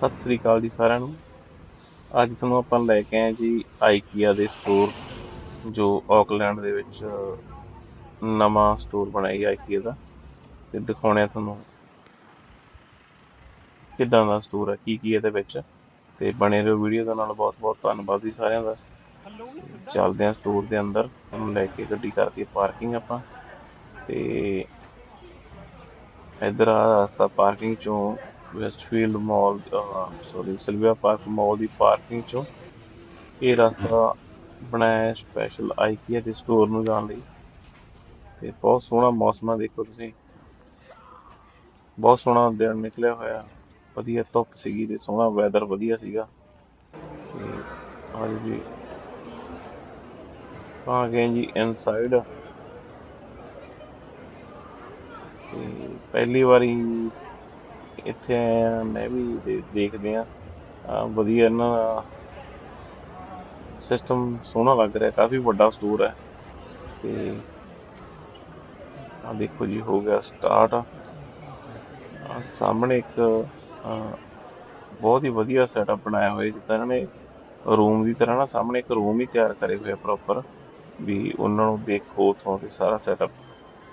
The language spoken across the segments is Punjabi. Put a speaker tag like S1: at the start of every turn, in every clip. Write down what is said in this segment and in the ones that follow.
S1: ਸਤਿ ਸ੍ਰੀ ਅਕਾਲ ਜੀ ਸਾਰਿਆਂ ਨੂੰ। ਅੱਜ ਤੁਹਾਨੂੰ ਆਪਾਂ ਲੈ ਕੇ ਆਏ ਜੀ ਆਈਕੀਆ ਦੇ ਸਟੋਰ ਜੋ ਆਕਲੈਂਡ ਦੇ ਵਿੱਚ ਨਵਾਂ ਸਟੋਰ ਬਣਾਇਆ ਆਈਕੀਆ ਦਾ। ਤੇ ਦਿਖਾਉਣੇ ਆ ਤੁਹਾਨੂੰ ਕਿੱਦਾਂ ਦਾ ਸਟੋਰ ਹੈ ਕੀ ਕੀ ਇਹਦੇ ਵਿੱਚ। ਤੇ ਬਣੇ ਰਹੋ ਵੀਡੀਓ ਦੇ ਨਾਲ। ਬਹੁਤ ਬਹੁਤ ਧੰਨਵਾਦ ਜੀ ਸਾਰਿਆਂ ਦਾ। ਚੱਲਦੇ ਆ ਸਟੋਰ ਦੇ ਅੰਦਰ। ਤੁਹਾਨੂੰ ਲੈ ਕੇ ਗੱਡੀ ਕਰਦੀ ਪਾਰਕਿੰਗ ਆਪਾਂ। ਤੇ ਇਧਰ ਆ ਰਸਤਾ ਪਾਰਕਿੰਗ ਚੋਂ Westfield mall sorry Sylvia park mall ਦੀ ਪਾਰਕਿੰਗ ਚੋਂ ਇਹ ਰਸਤਾ ਬਣਾਇਆ ਸਪੈਸ਼ਲ ਆਈਕੀਆ ਦੇ ਸਟੋਰ ਨੂੰ ਜਾਣ ਲਈ। ਤੇ ਬਹੁਤ ਸੋਹਣਾ ਮੌਸਮ ਆ, ਦੇਖੋ ਤੁਸੀਂ। ਬਹੁਤ ਸੋਹਣਾ ਦਿਨ ਨਿਕਲਿਆ ਹੋਇਆ। ਵਧੀਆ ਧੁੱਪ ਸੀਗੀ ਤੇ ਸੋਹਣਾ ਵੈਦਰ ਵਧੀਆ ਸੀਗਾ। ਤੇ ਜੀ। ਆ ਗਏ ਜੀ ਇਨਸਾਈਡ ਤੇ ਪਹਿਲੀ ਵਾਰੀ ਇੱਥੇ ਆਏ ਮੈਂ ਵੀ ਦੇ- ਦੇਖਦੇ ਆ ਆ ਵਧੀਆ ਇਹਨਾਂ ਦਾ ਸਿਸਟਮ ਸੋਹਣਾ ਲੱਗ ਰਿਹਾ ਕਾਫੀ ਵੱਡਾ ਸਟੋਰ ਹੈ। ਤੇ ਆ ਦੇਖੋ ਜੀ ਹੋ ਗਿਆ ਸਟਾਰਟ ਆ ਸਾਹਮਣੇ ਇੱਕ ਅਹ, ਬਹੁਤ ਹੀ ਵਧੀਆ ਸੈਟਅਪ ਬਣਾਇਆ ਹੋਇਆ ਜਿੱਦਾਂ ਇਹਨਾਂ ਨੇ ਰੂਮ ਦੀ ਤਰ੍ਹਾਂ ਨਾ ਸਾਹਮਣੇ ਇੱਕ ਰੂਮ ਹੀ ਤਿਆਰ ਕਰੇ ਹੋਏ ਪ੍ਰੋਪਰ ਵੀ ਉਹਨਾਂ ਨੂੰ ਦੇਖੋ ਉੱਥੋਂ ਤੇ ਸਾਰਾ ਸੈਟਅਪ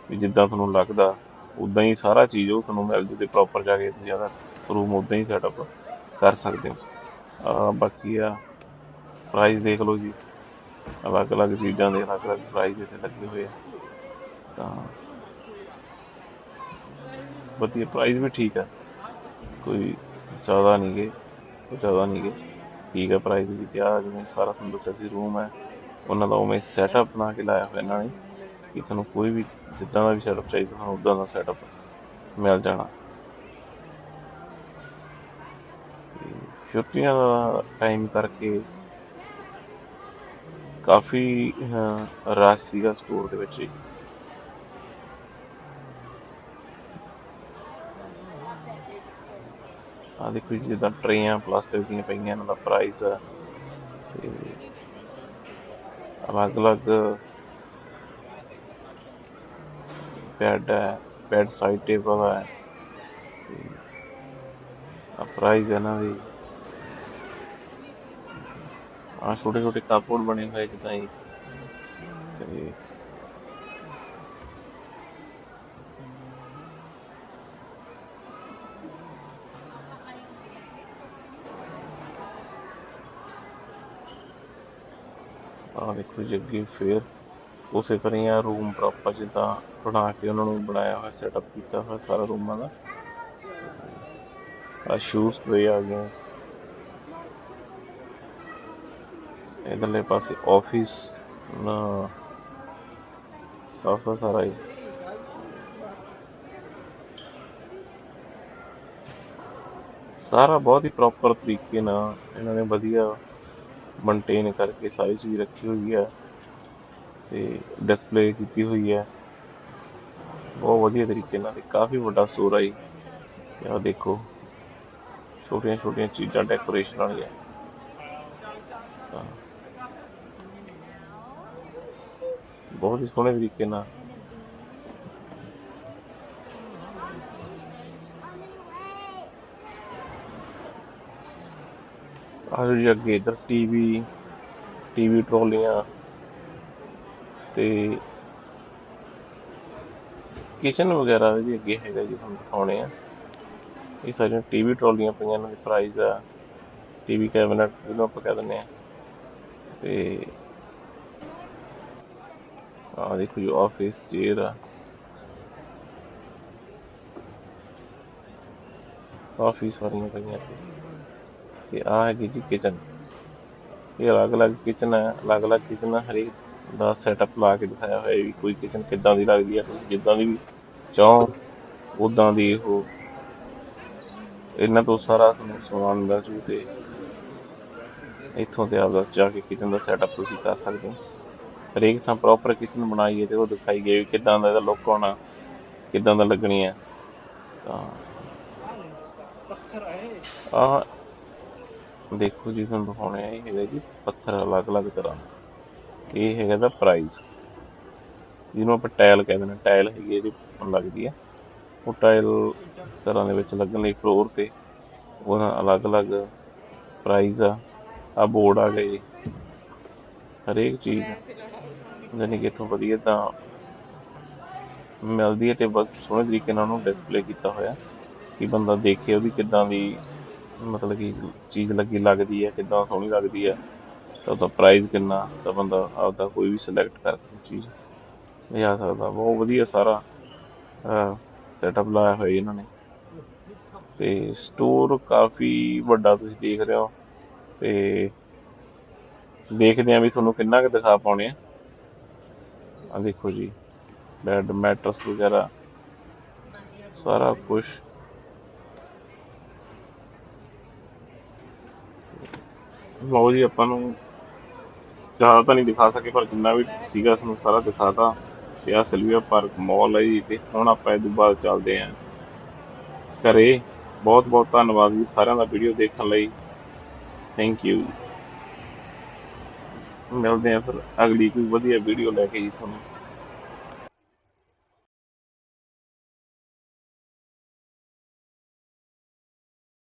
S1: ਵੀ ਜਿੱਦਾਂ ਤੁਹਾਨੂੰ ਲੱਗਦਾ। ਉਦਾਂ ਹੀ ਸਾਰਾ ਚੀਜ਼ ਉਹ ਤੁਹਾਨੂੰ ਮਿਲ ਜੂ ਤੇ ਪ੍ਰੋਪਰ ਜਾ ਕੇ ਤੁਸੀਂ ਜ਼ਿਆਦਾ ਰੂਮ ਉਦਾਂ ਹੀ ਸੈਟਅਪ ਕਰ ਸਕਦੇ ਹੋ। ਬਾਕੀ ਆ ਪ੍ਰਾਈਸ ਦੇਖ ਲਓ ਜੀ। ਅਲੱਗ ਅਲੱਗ ਚੀਜ਼ਾਂ ਦੇ ਅਲੱਗ ਅਲੱਗ ਪ੍ਰਾਈਸ ਇੱਥੇ ਲੱਗੇ ਹੋਏ ਆ। ਤਾਂ ਵਧੀਆ ਪ੍ਰਾਈਸ ਵੀ ਠੀਕ ਆ। ਕੋਈ ਜ਼ਿਆਦਾ ਨਹੀਂ ਗੇ, ਕੋਈ ਜ਼ਿਆਦਾ ਨਹੀਂ ਗੇ। ਠੀਕ ਹੈ ਪ੍ਰਾਈਸ ਵੀ ਤੇ ਜਿਵੇਂ ਸਾਰਾ ਤੁਹਾਨੂੰ ਦੱਸਿਆ ਸੀ ਰੂਮ ਹੈ। ਉਹਨਾਂ ਦਾ ਉਵੇਂ ਸੈਟਅਪ ਬਣਾ ਕੇ ਲਾਇਆ ਹੋਇਆ ਇਹਨਾਂ ਨੇ। ਕਿ ਤੁਹਾਨੂੰ ਕੋਈ ਵੀ ਜਿੱਦਾਂ ਦਾ ਵੀ ਸੈਟਅਪ ਚਾਹੀਦਾ ਤੁਹਾਨੂੰ ਉਦਾਂ ਦਾ ਸੈਟਅਪ ਮਿਲ ਜਾਣਾ। ਤੇ ਛੁੱਟੀਆਂ ਦਾ ਟਾਈਮ ਕਰਕੇ ਕਾਫੀ ਰਸ਼ ਸੀਗਾ ਸਟੋਰ ਦੇ ਵਿੱਚ ਆ ਦੇਖੋ ਜੀ, ਜਿੱਦਾਂ ਟਰੇਆਂ ਪਲਾਸਟਿਕ ਦੀਆਂ ਪਈਆਂ, ਇਹਨਾਂ ਦਾ ਪ੍ਰਾਈਸ ਆ। ਤੇ ਅਲੱਗ-ਅਲੱਗ ਬੈੱਡ ਹੈ ਬੈੱਡ ਸਾਈਡ ਟੇਬਲ ਹੈ ਆ ਪ੍ਰਾਈਸ ਇਹਨਾਂ ਦੀ ਆ ਛੋਟੇ ਛੋਟੇ ਕਾਪਬੋਰਡ ਬਣੇ ਹੋਏ ਜਿੱਦਾਂ ਹੀ ਤੇ ਆ ਦੇਖੋ ਜੀ ਅੱਗੇ ਫੇਰ ਉਸੇ ਤਰ੍ਹਾਂ ਹੀ ਆ ਰੂਮ ਪ੍ਰੋਪਰ ਜਿੱਦਾਂ ਬਣਾ ਕੇ ਉਹਨਾਂ ਨੂੰ ਬਣਾਇਆ ਹੋਇਆ ਸੈਟਅਪ ਕੀਤਾ ਹੋਇਆ ਸਾਰਾ ਰੂਮਾਂ ਦਾ। ਆ ਸ਼ੂਜ਼ ਪਏ ਆ ਗਏ। ਇਧਰਲੇ ਪਾਸੇ ਆਫਿਸ ਨਾ ਸਟਾਫ ਸਾਰਾ ਹੀ। ਸਾਰਾ ਬਹੁਤ ਹੀ ਪ੍ਰੋਪਰ ਤਰੀਕੇ ਨਾਲ ਇਹਨਾਂ ਨੇ ਵਧੀਆ ਮੇਨਟੇਨ ਕਰਕੇ ਸਾਰੀ ਚੀਜ਼ ਰੱਖੀ ਹੋਈ ਹੈ ਤੇ ਡਿਸਪਲੇ ਕੀਤੀ ਹੋਈ ਹੈ। ਬਹੁਤ ਵਧੀਆ ਤਰੀਕੇ ਨਾਲ ਕਾਫੀ ਵੱਡਾ ਸਟੋਰ ਹੈ ਜੀ। ਆਹ ਦੇਖੋ ਛੋਟੀਆਂ ਛੋਟੀਆਂ ਚੀਜ਼ਾਂ ਡੈਕੋਰੇਸ਼ਨ ਵਾਲੀਆਂ। ਬਹੁਤ ਹੀ ਸੋਹਣੇ ਤਰੀਕੇ ਨਾਲ। ਆਜੋ ਜੀ ਅੱਗੇ ਇਧਰ ਟੀਵੀ ਟੀਵੀ ਟਰੋਲੀਆਂ। ਤੇ ਕਿਚਨ ਵਗੈਰਾ ਵੀ ਅੱਗੇ ਹੈਗਾ ਜੀ ਤੁਹਾਨੂੰ ਦਿਖਾਉਣੇ ਆ। ਇਹ ਸਾਰੀਆਂ ਟੀਵੀ ਟਰੋਲੀਆਂ ਪਈਆਂ ਇਹਨਾਂ ਦੇ ਪ੍ਰਾਈਸ ਆ ਟੀਵੀ ਕੈਬਨਟ ਜਿਹਨੂੰ ਆਪਾਂ ਕਹਿ ਦਿੰਦੇ ਆ। ਤੇ ਆ ਦੇਖੋ ਜੀ ਆਫਿਸ ਚੇਅਰ ਆ। ਆਫਿਸ ਵਾਲੀਆਂ ਪਈਆਂ ਸੀ ਤੇ ਆ ਹੈਗੀ ਜੀ ਕਿਚਨ ਇਹ ਅਲੱਗ-ਅਲੱਗ ਕਿਚਨ ਹੈ ਅਲੱਗ-ਅਲੱਗ ਕਿਚਨ ਹਰੇਕ ਦਾ ਸੈਟਅਪ ਲਾ ਕੇ ਦਿਖਾਇਆ ਹੋਇਆ ਵੀ ਕੋਈ ਕਿਚਨ ਕਿੱਦਾਂ ਦੀ ਲੱਗਦੀ ਹੈ ਤੁਸੀਂ ਜਿੱਦਾਂ ਦੀ ਵੀ ਚਾਹੋ ਉਦਾਂ ਦੀ ਉਹ। ਇਹਨਾਂ ਤੋਂ ਸਾਰਾ ਸਮਾਨ ਮਿਲ ਜੂ ਤੇ ਇੱਥੋਂ ਤੇ ਆਪਦਾ ਜਾ ਕੇ ਕਿਚਨ ਦਾ ਸੈਟਅਪ ਤੁਸੀਂ ਕਰ ਸਕਦੇ ਹੋ। ਹਰੇਕ ਥਾਂ ਪ੍ਰੋਪਰ ਕਿਚਨ ਬਣਾਈ ਹੈ ਤੇ ਉਹ ਦਿਖਾਈ ਗਈ ਵੀ ਦਾ ਇਹਦਾ ਲੁੱਕ ਹੋਣਾ ਕਿੱਦਾਂ ਦਾ ਲੱਗਣੀ ਹੈ। ਤਾਂ ਆ ਦੇਖੋ ਜੀ, ਤੁਹਾਨੂੰ ਦਿਖਾਉਣੇ ਆ ਇਹ ਹੈਗਾ ਜੀ ਪੱਥਰ ਅਲੱਗ-ਅਲੱਗ ਤਰ੍ਹਾਂ। ਦੇ। ਇਹ ਹੈਗਾ ਦਾ ਪ੍ਰਾਈਸ ਜਿਹਨੂੰ ਆਪਾਂ ਟਾਇਲ ਕਹਿੰਦੇ ਨੇ ਟਾਇਲ ਹੈਗੀ ਇਹਦੀ ਲੱਗਦੀ ਹੈ ਉਹ ਟਾਇਲ ਤਰ੍ਹਾਂ ਦੇ ਵਿੱਚ ਲੱਗਣ ਲਈ ਫਲੋਰ ਤੇ ਉਹਦਾ ਅਲੱਗ-ਅਲੱਗ ਪ੍ਰਾਈਸ ਆ। ਆ ਬੋਰਡ ਆ ਗਏ। ਹਰੇਕ ਚੀਜ਼। ਜਾਣੀ ਕਿ ਇੱਥੋਂ ਵਧੀਆ ਤਾਂ ਮਿਲਦੀ ਹੈ ਤੇ ਬਹੁਤ ਸੋਹਣੇ ਤਰੀਕੇ ਨਾਲ ਉਹਨੂੰ ਡਿਸਪਲੇ ਕੀਤਾ ਹੋਇਆ। ਕਿ ਬੰਦਾ ਦੇਖੇ ਉਹਦੀ ਕਿੱਦਾਂ ਦੀ ਮਤਲਬ ਕਿ ਚੀਜ਼ ਲੱਗੀ, ਲੱਗਦੀ ਹੈ ਕਿੱਦਾਂ ਸੋਹਣੀ ਲੱਗਦੀ ਹੈ ਤਾਂ ਉਹਦਾ ਪ੍ਰਾਈਸ ਕਿੰਨਾ, ਤਾਂ ਬੰਦਾ ਆਪਦਾ ਕੋਈ ਵੀ ਸਿਲੈਕਟ ਕਰਕੇ ਚੀਜ਼ ਲਿਆ ਸਕਦਾ। ਬਹੁਤ ਵਧੀਆ ਸਾਰਾ ਸੈਟਅਪ ਲਾਇਆ ਹੋਇਆ ਇਹਨਾਂ ਨੇ। ਤੇ ਸਟੋਰ ਕਾਫੀ ਵੱਡਾ ਤੁਸੀਂ ਦੇਖ ਰਹੇ ਹੋ। ਤੇ ਦੇਖਦੇ ਆ ਵੀ ਤੁਹਾਨੂੰ ਕਿੰਨਾ ਕੁ ਦਿਖਾ ਪਾਉਣੇ ਆ। ਆ ਦੇਖੋ ਜੀ ਬੈਡ ਮੈਟਰਸ ਵਗੈਰਾ, ਸਾਰਾ ਕੁਝ ਲਓ ਜੀ, ਆਪਾਂ ਨੂੰ ਜ਼ਿਆਦਾ ਤਾਂ ਨਹੀਂ ਦਿਖਾ ਸਕੇ, ਪਰ ਜਿੰਨਾ ਵੀ ਸੀਗਾ ਸਾਨੂੰ ਸਾਰਾ ਦਿਖਾਤਾ। ਤੇ ਆ ਸਿਲਵੀਆ ਪਾਰਕ ਮਾਲ ਹੈ ਜੀ ਤੇ ਹੁਣ ਆਪਾਂ ਇਹ ਤੋਂ ਬਾਅਦ ਚੱਲਦੇ ਆਂ। ਘਰੇ ਬਹੁਤ ਬਹੁਤ ਧੰਨਵਾਦ ਜੀ ਸਾਰਿਆਂ ਦਾ ਵੀਡੀਓ ਦੇਖਣ ਲਈ। ਥੈਂਕ ਯੂ ਮਿਲਦੇ ਆਂ ਫਿਰ ਅਗਲੀ ਕੋਈ ਵਧੀਆ ਵੀਡੀਓ ਲੈ ਕੇ ਜੀ ਤੁਹਾਨੂੰ।